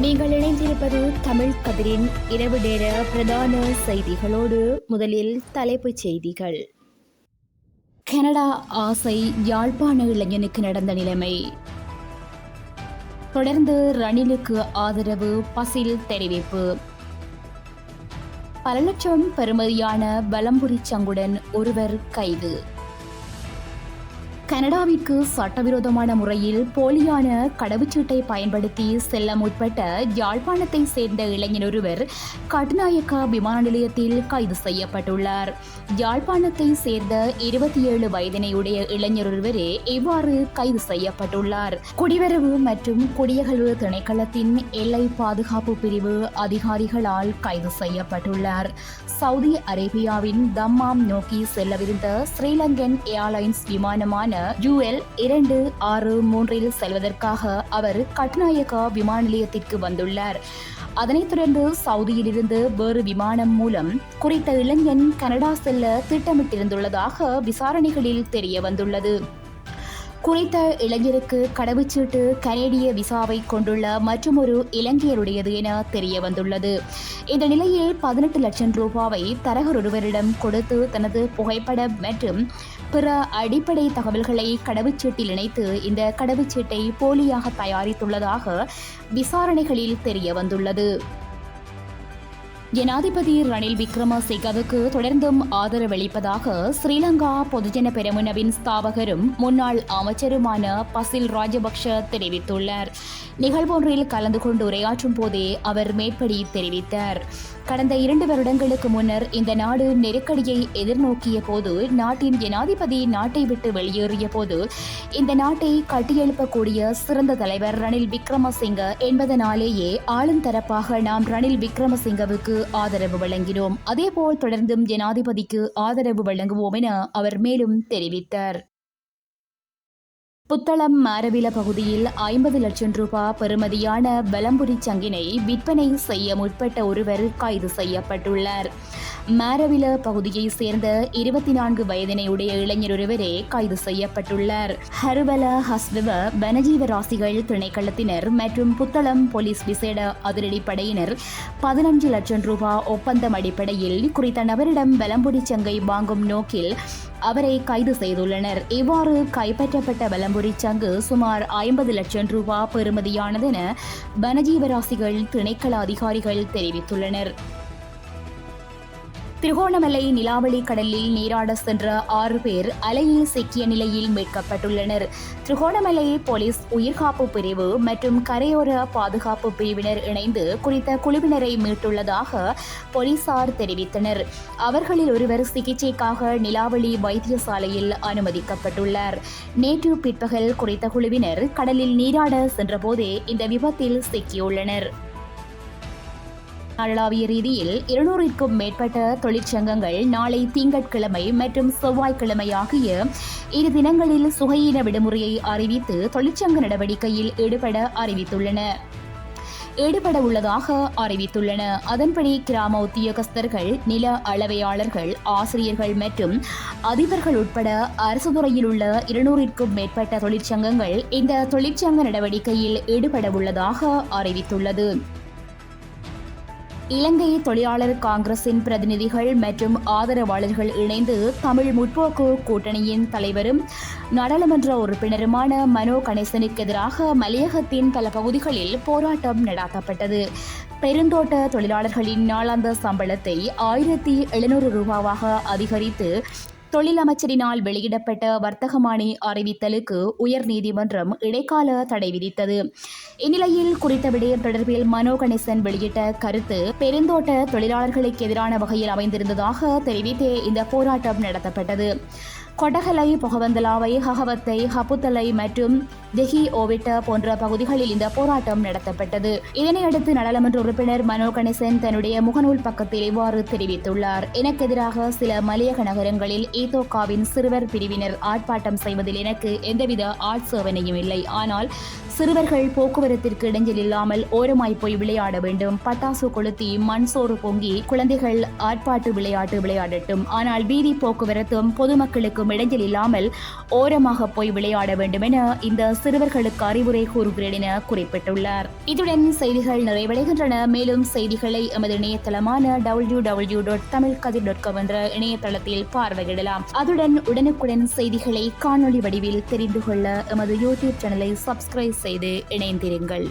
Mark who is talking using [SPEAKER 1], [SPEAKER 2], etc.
[SPEAKER 1] நீங்கள் இணைந்திருப்பது தமிழ் கதிரின் இரவு நேர பிரதான செய்திகளோடு முதலில் தலைப்புச் செய்திகள். கனடா ஆசை யாழ்ப்பாண இளைஞனுக்கு நடந்த நிலைமை. தொடர்ந்து ரணிலுக்கு ஆதரவு பசில் தெரிவிப்பு. பல லட்சம் பெறுமதியான பலம்புரி சங்குடன் ஒருவர் கைது. கனடாவிற்கு சட்டவிரோதமான முறையில் போலியான கடவுச்சீட்டை பயன்படுத்தி செல்ல முற்பட்ட யாழ்ப்பாணத்தை சேர்ந்த இளைஞர் ஒருவர் கட்டுநாயக்கா விமான நிலையத்தில் கைது செய்யப்பட்டுள்ளார். யாழ்ப்பாணத்தை சேர்ந்த இருபத்தி ஏழு வயதினையுடைய இளைஞர் ஒருவரே இவ்வாறு கைது செய்யப்பட்டுள்ளார். குடிவரவு மற்றும் குடியகழ்வு திணைக்களத்தின் எல்லை பாதுகாப்பு பிரிவு அதிகாரிகளால் கைது செய்யப்பட்டுள்ளார். சவுதி அரேபியாவின் தம்மாம் நோக்கி செல்லவிருந்த ஸ்ரீலங்கன் ஏர்லைன்ஸ் விமானமான யூஎல் இரண்டு ஆறு மூன்றில் செல்வதற்காக அவர் கட்நாயக்கா விமான நிலையத்திற்கு வந்துள்ளார். அதனைத் தொடர்ந்து சவுதியிலிருந்து வேறு விமானம் மூலம் குறித்த இளைஞன் கனடா செல்ல திட்டமிட்டிருந்துள்ளதாக விசாரணைகளில் தெரிய வந்துள்ளது குறித்த இளைஞருக்கு கடவுச்சீட்டு கனேடிய விசாவை கொண்டுள்ள மற்றொரு இலங்கையருடையது என தெரிய வந்துள்ளது இந்த நிலையில் பதினெட்டு லட்சம் ரூபாவை தரகர் ஒருவரிடம் கொடுத்து தனது புகைப்படம் மற்றும் பிற அடிப்படை தகவல்களை கடவுச்சீட்டில் இணைத்து இந்த கடவுச்சீட்டை போலியாக தயாரித்துள்ளதாக விசாரணைகளில் தெரிய வந்துள்ளது ஜனாதிபதி ரணில் விக்ரமசிங்கவுக்கு தொடர்ந்தும் ஆதரவளிப்பதாக ஸ்ரீலங்கா பொதுஜன பெருமுனவின் ஸ்தாபகரும் முன்னாள் அமைச்சருமான பசில் ராஜபக்ஷ தெரிவித்துள்ளார். நிகழ்வொன்றில் கலந்து கொண்டு உரையாற்றும் போதே அவர் மேற்படி தெரிவித்தார். கடந்த இரண்டு வருடங்களுக்கு முன்னர் இந்த நாடு நெருக்கடியை எதிர்நோக்கிய போது நாட்டின் ஜனாதிபதி நாட்டை விட்டு வெளியேறிய போது இந்த நாட்டை கட்டியெழுப்பக்கூடிய சிறந்த தலைவர் ரணில் விக்ரமசிங்க என்பதனாலேயே ஆளும் தரப்பாக நாம் ரணில் விக்ரமசிங்கவுக்கு ஆதரவு வழங்கினோம். அதேபோல் தொடர்ந்தும் ஜனாதிபதிக்கு ஆதரவு வழங்குவோம் என அவர் மேலும் தெரிவித்தார். புத்தளம் மாரவில பகுதியில் ஐம்பது லட்சம் ரூபாய் பெறுமதியான வலம்புரி சங்கினை விற்பனை செய்ய முற்பட்ட ஒருவர் கைது செய்யப்பட்டுள்ளார். மாரவில பகுதியைச் சேர்ந்த இருபத்தி நான்கு வயதினையுடைய இளைஞர் ஒருவரே கைது செய்யப்பட்டுள்ளார். ஹருவல ஹஸ்விவ வனஜீவ ராசிகள் திணைக்களத்தினர் மற்றும் புத்தளம் போலீஸ் விசேட அதிரடிப்படையினர் பதினஞ்சு லட்சம் ரூபாய் ஒப்பந்தம் அடிப்படையில் குறித்த நபரிடம் வலம்புரி சங்கை வாங்கும் நோக்கில் அவரை கைது செய்துள்ளனர். இவ்வாறு கைப்பற்றப்பட்ட வலம்புரி சங்கு சுமார் ஐம்பது லட்சம் ரூபாய் பெறுமதியானதென வனஜீவராசிகள் திணைக்கள அதிகாரிகள் தெரிவித்துள்ளனர். திருகோணமலை நிலாவளி கடலில் நீராட சென்ற ஆறு பேர் அலையில் சிக்கிய நிலையில் மீட்கப்பட்டுள்ளனர். திருகோணமலை போலீஸ் உயிர்காப்பு பிரிவு மற்றும் கரையோர பாதுகாப்பு பிரிவினர் இணைந்து குறித்த குழுவினரை மீட்டுள்ளதாக போலீசார் தெரிவித்தனர். அவர்களில் ஒருவர் சிகிச்சைக்காக நிலாவளி வைத்தியசாலையில் அனுமதிக்கப்பட்டுள்ளார். நேற்று பிற்பகல் குறித்த குழுவினர் கடலில் நீராட சென்றபோதே இந்த விபத்தில் சிக்கியுள்ளனர். நாளாவிய ரீதியில் இருநூறிற்கும் மேற்பட்ட தொழிற்சங்கங்கள் நாளை திங்கட்கிழமை மற்றும் செவ்வாய்க்கிழமை ஆகிய இரு தினங்களில் சுகையின விடுமுறையை அறிவித்து தொழிற்சங்க நடவடிக்கையில் ஈடுபட அறிவித்துள்ளன. ஈடுபட உள்ளதாக அறிவித்துள்ளன. அதன்படி கிராம உத்தியோகஸ்தர்கள் நில அளவையாளர்கள் ஆசிரியர்கள் மற்றும் அதிபர்கள் உட்பட அரசு துறையில் உள்ள இருநூறிற்கும் மேற்பட்ட தொழிற்சங்கங்கள் இந்த தொழிற்சங்க நடவடிக்கையில் ஈடுபட உள்ளதாக அறிவித்துள்ளது. இலங்கை தொழிலாளர் காங்கிரசின் பிரதிநிதிகள் மற்றும் ஆதரவாளர்கள் இணைந்து தமிழ் முற்போக்கு கூட்டணியின் தலைவரும் நாடாளுமன்ற உறுப்பினருமான மனோ கணேசனுக்கு எதிராக மலையகத்தின் பல பகுதிகளில் போராட்டம் நடாத்தப்பட்டது. பெருந்தோட்ட தொழிலாளர்களின் நாளாந்த சம்பளத்தை ஆயிரத்தி எழுநூறு ரூபாவாக அதிகரித்து தொழில் அமைச்சரினால் வெளியிடப்பட்ட வர்த்தகமானி அறிவித்தலுக்கு உயர்நீதிமன்றம் இடைக்கால தடை விதித்தது. இந்நிலையில் குறித்த விடயம் தொடர்பில் மனோ கணேசன் வெளியிட்ட கருத்து பெருந்தோட்ட தொழிலாளர்களுக்கு எதிரான வகையில் அமைந்திருந்ததாக தெரிவித்தே இந்த போராட்டம் நடத்தப்பட்டது. கொடகலை பொகவந்தலாவை ஹகவத்தை ஹபுத்தலை மற்றும் தெஹி ஓவிட்ட போன்ற பகுதிகளில் இந்த போராட்டம் நடத்தப்பட்டது. இதனையடுத்து நாடாளுமன்ற உறுப்பினர் மனோ கணேசன் தன்னுடைய முகநூல் பக்கத்தில் இவ்வாறு தெரிவித்துள்ளார். எனக்கு எதிராக சில மலையக நகரங்களில் ஈதோகாவின் சிறுவர் பிரிவினர் ஆர்ப்பாட்டம் செய்வதில் எனக்கு எந்தவித ஆட்சேவனையும் இல்லை. ஆனால் சிறுவர்கள் போக்குவரத்திற்கு இடைஞ்சல் இல்லாமல் ஓரமாய் போய் விளையாட வேண்டும். பட்டாசு கொளுத்தி மண் சோறு பொங்கி குழந்தைகள் ஆட்பாட்டு விளையாட்டு விளையாடட்டும். ஆனால் வீதி போக்குவரத்தும் பொதுமக்களுக்கு எதுவும் இடைஞ்சல் இல்லாமல் ஓரமாக போய் விளையாட வேண்டும் என இந்த சிறுவர்களுக்கு அறிவுரை கூறுகிறேன் என குறிப்பிட்டுள்ளார். இதுடன் செய்திகள் நிறைவடைகின்றன. மேலும் செய்திகளை எமது இணையதளமான W W dot Tamil Kathir dot com என்ற இணையதளத்தில் பார்வையிடலாம். அதுடன் உடனுக்குடன் செய்திகளை காணொளி வடிவில் தெரிந்து கொள்ள எமது யூடியூப் சேனலை சப்ஸ்கிரைப் செய்து இணைந்திருங்கள்.